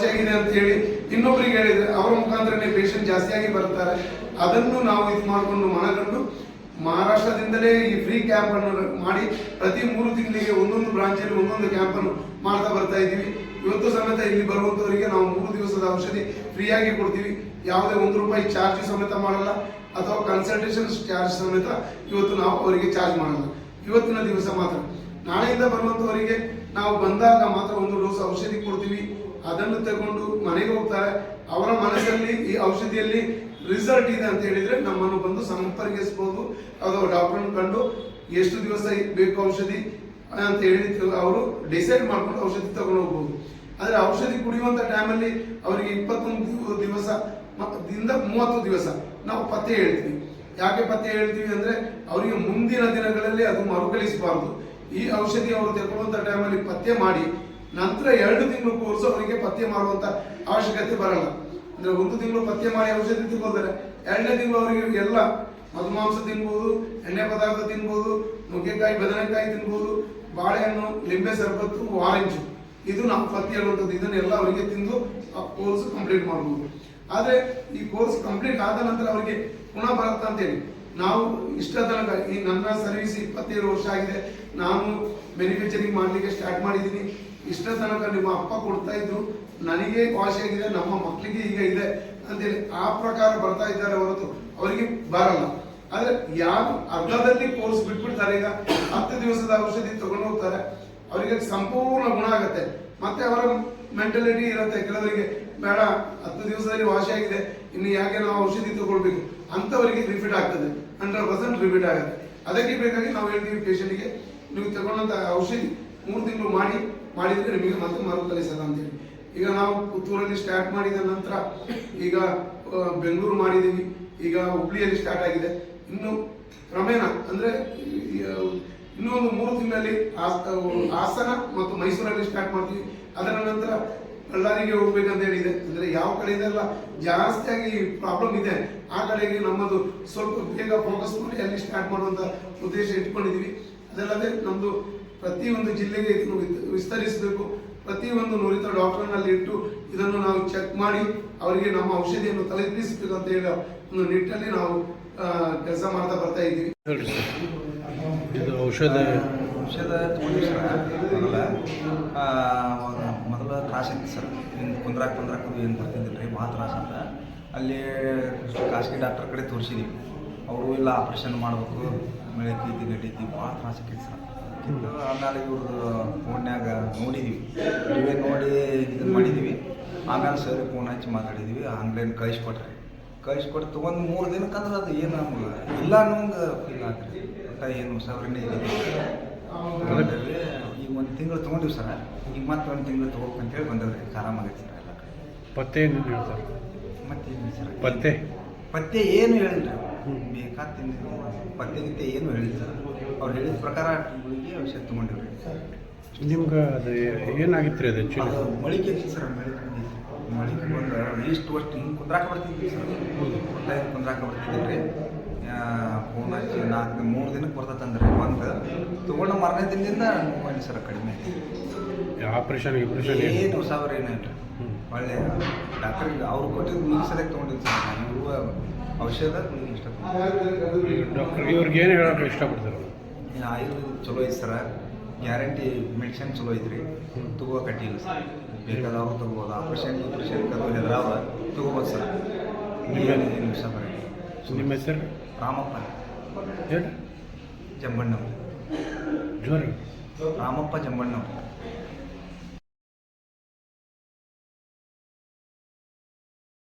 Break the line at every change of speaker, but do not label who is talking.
ವಾಸಿಯಾಗಿದೆ ಅಂತ ಹೇಳಿ ಇನ್ನೊಬ್ರಿಗೆ ಹೇಳಿದ್ರೆ ಅವರ ಮುಖಾಂತರನೇ ಪೇಷಂಟ್ ಜಾಸ್ತಿಯಾಗಿ ಬರ್ತಾರೆ. ಅದನ್ನು ನಾವು ಇದು ಮಾಡಿಕೊಂಡು ಮನಗಂಡು ಮಹಾರಾಷ್ಟ್ರದಿಂದಲೇ ಈ ಫ್ರೀ ಕ್ಯಾಂಪ್ ಅನ್ನು ಮಾಡಿ ಪ್ರತಿ ಮೂರು ತಿಂಗಳಿಗೆ ಒಂದೊಂದು ಬ್ರಾಂಚಲ್ಲಿ ಒಂದೊಂದು ಕ್ಯಾಂಪ್ ಅನ್ನು ಮಾಡ್ತಾ ಬರ್ತಾ ಇದ್ದೀವಿ. ಇವತ್ತು ಸಮೇತ ಇಲ್ಲಿ ಬರುವಂತವರಿಗೆ ನಾವು ಮೂರು ದಿವಸದ ಔಷಧಿ ಫ್ರೀಯಾಗಿ ಕೊಡ್ತೀವಿ. ಯಾವುದೇ ಒಂದು ರೂಪಾಯಿ ಚಾರ್ಜ್ ಸಮೇತ ಮಾಡಲ್ಲ ಅಥವಾ ಕನ್ಸಲ್ಟೇಷನ್ ಚಾರ್ಜ್ ಸಮೇತ ಇವತ್ತು ನಾವು ಅವರಿಗೆ ಚಾರ್ಜ್ ಮಾಡಲ್ಲ. ಇವತ್ತಿನ ದಿವಸ ಮಾತ್ರ. ನಾಳೆಯಿಂದ ಬರುವಂತವರಿಗೆ ನಾವು ಬಂದಾಗ ಮಾತ್ರ ಒಂದು ಡೋಸ್ ಔಷಧಿ ಅದನ್ನು ತಗೊಂಡು ಮನೆಗೆ ಹೋಗ್ತಾರೆ. ಅವರ ಮನಸ್ಸಲ್ಲಿ, ಈ ಔಷಧಿಯಲ್ಲಿ ರಿಸಲ್ಟ್ ಇದೆ ಅಂತ ಹೇಳಿದ್ರೆ ನಮ್ಮನ್ನು ಬಂದು ಸಂಪರ್ಕಿಸಬಹುದು ಅದು ಡಾಕ್ಟರ್ ಕಂಡು ಎಷ್ಟು ದಿವಸ ಬೇಕು ಔಷಧಿ ಅಂತ ಹೇಳಿ ಅವರು ಡಿಸೈಡ್ ಮಾಡ್ಕೊಂಡು ಔಷಧಿ ತಗೊಂಡು ಹೋಗ್ಬೋದು. ಆದರೆ ಔಷಧಿ ಕುಡಿಯುವಂತ ಟೈಮಲ್ಲಿ ಅವರಿಗೆ ಇಪ್ಪತ್ತೊಂದು ದಿವಸ ದಿಂದ ಮೂವತ್ತು ದಿವಸ ನಾವು ಪತ್ತೆ ಹೇಳ್ತೀವಿ. ಯಾಕೆ ಪತ್ತೆ ಹೇಳ್ತೀವಿ ಅಂದ್ರೆ ಅವರಿಗೆ ಮುಂದಿನ ದಿನಗಳಲ್ಲಿ ಅದು ಮರುಕಳಿಸಬಾರ್ದು. ಈ ಔಷಧಿ ಅವರು ತಗೊಳ್ಳುವಂಥ ಟೈಮಲ್ಲಿ ಪತ್ತೆ ಮಾಡಿ ನಂತರ ಎರಡು ತಿಂಗಳು ಕೋರ್ಸ್ ಅವರಿಗೆ ಪತ್ತೆ ಮಾಡುವಂತ ಅವಶ್ಯಕತೆ ಬರಲ್ಲ. ಅಂದ್ರೆ ಒಂದು ತಿಂಗಳು ಪತ್ತೆ ಮಾಡಿ ಔಷಧಿ ತಗೊಳ್ತಾರೆ ಎರಡನೇ ತಿಂಗಳು ಅವರಿಗೆ ಎಲ್ಲ ಮಧುಮಾಂಸ ತಿನ್ಬೋದು, ಎಣ್ಣೆ ಪದಾರ್ಥ ತಿನ್ಬೋದು, ನುಗ್ಗೆಕಾಯಿ, ಬದನೆಕಾಯಿ ತಿನ್ಬೋದು, ಬಾಳೆಹಣ್ಣು, ಲಿಂಬೆ ಸರ್ಬತ್ತು ಆರೆಂಜು ಇದು ನಾವು ಪತ್ತೆ ಹೇಳುವಂಥದ್ದು ಇದನ್ನೆಲ್ಲ ಅವರಿಗೆ ತಿಂದು ಆ ಕೋರ್ಸ್ ಕಂಪ್ಲೀಟ್ ಮಾಡ್ಬೋದು. ಆದ್ರೆ ಈ ಕೋರ್ಸ್ ಕಂಪ್ಲೀಟ್ ಆದ ನಂತರ ಅವರಿಗೆ ಪುನಃ ಬರುತ್ತಾ ಅಂತೇಳಿ. ನಾವು ಇಷ್ಟ ತನಕ ಈ ನನ್ನ ಸರ್ವಿಸ್ ಇಪ್ಪತ್ತೇಳು ವರ್ಷ ಆಗಿದೆ. ನಾನು ಮ್ಯಾನುಫ್ಯಾಕ್ಚರಿಂಗ್ ಮಾಡಲಿಕ್ಕೆ ಸ್ಟಾರ್ಟ್ ಮಾಡಿದ್ದೀನಿ. ಇಷ್ಟ ತನಕ ನಿಮ್ಮ ಅಪ್ಪ ಕೊಡ್ತಾ ಇದ್ರು. ನನಗೆ ವಾಸಿ ಆಗಿದೆ, ನಮ್ಮ ಮಕ್ಕಳಿಗೆ ಈಗ ಇದೆ ಅಂತೇಳಿ ಆ ಪ್ರಕಾರ ಬರ್ತಾ ಇದ್ದಾರೆ ಹೊರತು ಅವರಿಗೆ ಬರಲ್ಲ. ಆದರೆ ಯಾರು ಅರ್ಧದಲ್ಲಿ ಕೋರ್ಸ್ ಬಿಟ್ಬಿಡ್ತಾರೆ ಈಗ. ಹತ್ತು ದಿವಸದ ಔಷಧಿ ತಗೊಂಡು ಹೋಗ್ತಾರೆ. ಅವರಿಗೆ ಸಂಪೂರ್ಣ ಗುಣ ಆಗುತ್ತೆ. ಮತ್ತೆ ಅವರ ಮೆಂಟಾಲಿಟಿ ಇರುತ್ತೆ. ಕೆಲವರಿಗೆ, ಬೇಡ, ಹತ್ತು ದಿವಸದಲ್ಲಿ ವಾಸಿ ಆಗಿದೆ. ಇನ್ನು ಯಾಕೆ ನಾವು ಔಷಧಿ ತಗೊಳ್ಬೇಕು? ಅಂತವರಿಗೆ ರಿಪೀಟ್ ಆಗ್ತದೆ. ಹಂಡ್ರೆಡ್ ಪರ್ಸೆಂಟ್ ರಿಪೀಟ್ ಆಗುತ್ತೆ. ಅದಕ್ಕೆ ಬೇಕಾಗಿ ನಾವು ಹೇಳ್ತೀವಿ ಪೇಷಂಟ್ಗೆ ನೀವು ತಗೊಂಡಂತ ಔಷಧಿ ಮೂರು ತಿಂಗಳು ಮಾಡಿ, ಮಾಡಿದ್ರೆ ನಿಮಗೆ ಮತ್ತೆ ಮರುಕಳಿಸಲ್ಲ ಅಂತೇಳಿ. ಈಗ ನಾವು ಪುತ್ತೂರಲ್ಲಿ ಸ್ಟಾರ್ಟ್ ಮಾಡಿದ ನಂತರ ಈಗ ಬೆಂಗಳೂರು ಮಾಡಿದ್ದೀವಿ ಈಗ ಹುಬ್ಳಿಯಲ್ಲಿ ಸ್ಟಾರ್ಟ್ ಆಗಿದೆ. ಇನ್ನು ಕ್ರಮೇಣ ಅಂದ್ರೆ ಇನ್ನೊಂದು ಇನ್ನೂ ಒಂದು ಮೂರು ತಿಂಗಳಲ್ಲಿ ಹಾಸ್- ಹಾಸನ ಮತ್ತು ಮೈಸೂರಲ್ಲಿ ಸ್ಟಾರ್ಟ್ ಮಾಡ್ತೀವಿ. ಅದರ ನಂತರ ಬಳ್ಳಾರಿಗೆ ಹೋಗ್ಬೇಕಂತ ಹೇಳಿದೆ. ಅಂದ್ರೆ ಯಾವ ಕಡೆಯಿಂದೆಲ್ಲ ಜಾಸ್ತಿಯಾಗಿ ಪ್ರಾಬ್ಲಮ್ ಇದೆ. ಆ ಕಡೆಗೆ ನಮ್ಮದು ಸ್ವಲ್ಪ ಬೇಗ ಫೋಕಸ್ ಮಾಡಿ ಅಲ್ಲಿ ಸ್ಟಾರ್ಟ್ ಮಾಡುವಂತ ಉದ್ದೇಶ ಇಟ್ಕೊಂಡಿದೀವಿ. ಅದಲ್ಲದೆ ನಮ್ದು ಪ್ರತಿಯೊಂದು ಜಿಲ್ಲೆಗೆ ಇದನ್ನು ವಿಸ್ತರಿಸಬೇಕು. ಪ್ರತಿಯೊಂದು ನುರಿತ ಡಾಕ್ಟರ್ನಲ್ಲಿ ಇಟ್ಟು ಇದನ್ನು ನಾವು ಚೆಕ್ ಮಾಡಿ, ಅವರಿಗೆ ನಮ್ಮ ಔಷಧಿಯನ್ನು ತಲೆಪಿಸಬೇಕು ಅಂತ ಹೇಳಿ ಒಂದು ನಿಟ್ಟಿನಲ್ಲಿ ನಾವು ಕೆಲಸ ಮಾಡ್ತಾ ಬರ್ತಾ ಇದ್ದೀವಿ.
ಔಷಧ
ಔಷಧ ತೊಗೊಂಡಿವಿ ಮೊದಲ ಮೊದಲ ತ್ರಾಸ ಇತ್ತು ಸರ್. ಹಿಂಗೆ ಕುಂದ್ರಾಕ್ ಕುಂದ್ರಾಕ್ ಏನು ಬರ್ತಿದ್ದಿಲ್ಲ ರೀ, ಭಾಳ ತ್ರಾಸ ಅಂತ ಅಲ್ಲಿ ಖಾಸಗಿ ಡಾಕ್ಟರ್ ಕಡೆ ತೋರಿಸಿದ್ವಿ. ಅವರು ಇಲ್ಲ ಆಪ್ರೇಷನ್ ಮಾಡಬೇಕು ಮೆಳಕೈತಿ ಗಟ್ಟೈತಿ ಭಾಳ ತ್ರಾಸ ಆಕೈತಿ ಸರ್. ಆಮೇಲೆ ಇವ್ರದ್ದು ಫೋನ್ಯಾಗ ನೋಡಿದ್ವಿ. ಇವೇ ನೋಡಿ ಇದು ಮಾಡಿದ್ವಿ. ಆಮೇಲೆ ಸರ್ ಫೋನ್ ಹಚ್ಚಿ ಮಾತಾಡಿದ್ವಿ ಆನ್ಲೈನ್ ಕಳಿಸ್ಕೊಟ್ರಿ. ಕಳಿಸ್ಕೊಟ್ಟು ತೊಗೊಂಡು ಮೂರು ದಿನಕ್ಕಂದ್ರೆ ಅದು ಏನು ಇಲ್ಲ ಅನ್ನೋಂಗೆ ಫೀಲ್ ಆಗ್ತದೆ. ಏನು ಸವರಣೆ ಇದೆ. ಈಗ ಒಂದು ತಿಂಗಳು ತೊಗೊಂಡಿವಿ ಸರ್. ಈಗ ಮತ್ತೆ ಒಂದು ತಿಂಗಳು ತೊಗೋಬೇಕಂತೇಳಿ ಬಂದವ್ರಿ. ಆರಾಮಾಗೈತೆ ಸರ್ ಎಲ್ಲ ಕಡೆ.
ಪತ್ತೆ ಏನು ಹೇಳ್ತಾರೆ?
ಮತ್ತೇನು ಸರ್.
ಪತ್ತೆ?
ಪತ್ತೆ ಏನು ಹೇಳಿಲ್ಲ. ಬೇಕಾದ ತಿಂದಿದ್ವಿ ಪತ್ತೆ ಗಿತ್ತೆ ಏನು ಹೇಳಿಲ್ಲ ಸರ್. ಅವ್ರು ಹೇಳಿದ ಪ್ರಕಾರ ಗುಳಿಗೆ ಔಷಧ ತೊಗೊಂಡಿವ್ರಿ.
ನಿಮ್ಗೆ ಅದು ಏನಾಗಿತ್ತು ರೀ ಅದು
ಅದು
ಮಳಿಕೆ
ಮಳಿಗೆ ಐತಿ ಸರ್ ಮಳಿಕೆ ಮಳಿಗೆ ಬಂದ್ರೆ ಇಷ್ಟು ಅಷ್ಟು ಹಿಂಗೆ ಕುಂದ್ರಾಕ ಬರ್ತಿದ್ವಿ ಸರ್. ಕುಂದ್ರಾಕ ಬರ್ತಿದ್ದೀವಿ ರೀ ಫೋನ್ ಹಚ್ಚಿ ನಾಲ್ಕು ಮೂರು ದಿನಕ್ಕೆ ಬರ್ತದಂದ್ರೆ ಒಂದು ತೊಗೊಂಡು ಮಾರನೇ ದಿನದಿಂದ ನೋಡಿ ಸರ ಕಡಿಮೆ
ಆಪ್ರೇಷನ್ ಆಪ್ರೇಷನ್ ಏನು?
ಸಾವಿರ ಏನೂ ಇಲ್ಲ
ಹ್ಮ್.
ಒಳ್ಳೆ ಡಾಕ್ಟ್ರಿಗೆ ಅವ್ರು ಕೊಟ್ಟಿದ್ದು ನೀವು ಸಲಕ್ಕೆ ತೊಗೊಂಡಿದ್ದು ಸರ್ ಇರುವ ಔಷಧ ನಿಮ್ಗೆ ಇಷ್ಟ
ಡಾಕ್ಟರ್ ಇವ್ರಿಗೆ ಏನು ಹೇಳೋಕೆ ಇಷ್ಟಪಡ್ತಾರೆ?
ಆಯುರ್ವೇದ ಚಲೋ ಐತೆ ಸರ ಗ್ಯಾರಂಟಿ ಮೆಡಿಸಿನ್ ಚಲೋ ಐತ್ರಿ. ತಗೋ ಕಟ್ಟಿಲ್ಲ ಸರ್. ಬೇಕಾದವ್ರು ತಗೋಬೋದು ಆಪ್ರೇಷನ್ ಆಪ್ರೇಷನ್ ಅದು ಹೆದ್ರಾವ ತಗೋಬೋದು ಸರ್.
ನಿಮ್ಮ ಹೆಸರು?
ರಾಮಪ್ಪ.
ಹೇಳಿ
ಜಂಬಣ್ಣವ್ರು
ಜೋರಿ
ರಾಮಪ್ಪ ಜಂಬಣ್ಣವ್ರು